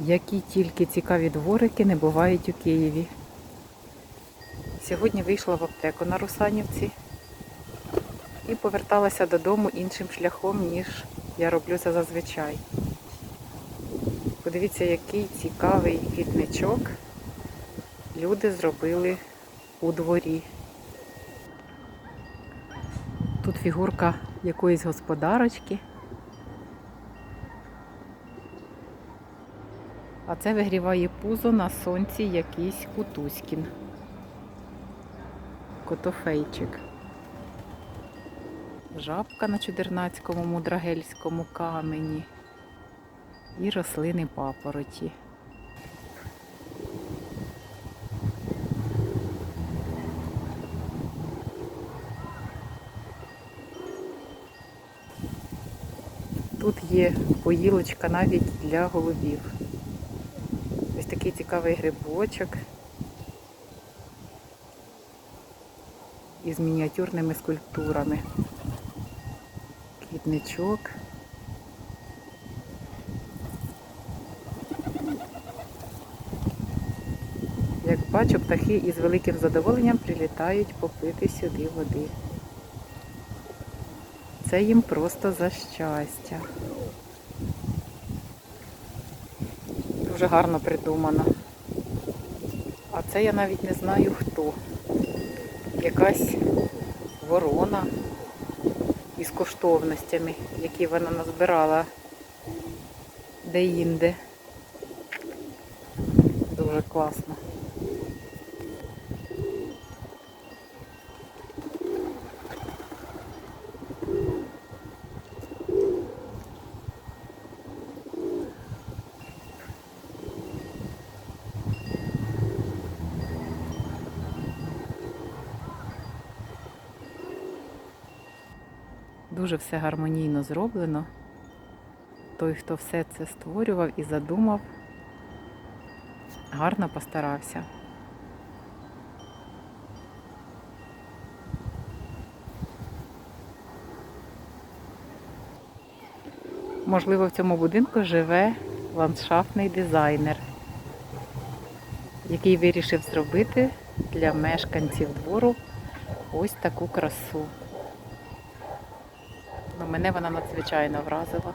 Які тільки цікаві дворики не бувають у Києві. Сьогодні вийшла в аптеку на Русанівці і поверталася додому іншим шляхом, ніж я роблю це зазвичай. Подивіться, який цікавий квітничок люди зробили у дворі. Тут фігурка якоїсь господарочки. А це вигріває пузо на сонці якийсь кутузькін. Котофейчик. Жабка на чудернацькому мудрагельському камені. І рослини папороті. Тут є поїлочка навіть для голубів. Ось такий цікавий грибочок із мініатюрними скульптурами. Квітничок. Як бачу, птахи із великим задоволенням прилітають попити сюди води. Це їм просто за щастя. Дуже гарно придумано. А це я навіть не знаю хто. Якась ворона із коштовностями, які вона назбирала де-інде. Дуже класно. Дуже все гармонійно зроблено. Той, хто все це створював і задумав, гарно постарався. Можливо, в цьому будинку живе ландшафтний дизайнер, який вирішив зробити для мешканців двору ось таку красу. Ну, мене вона надзвичайно вразила.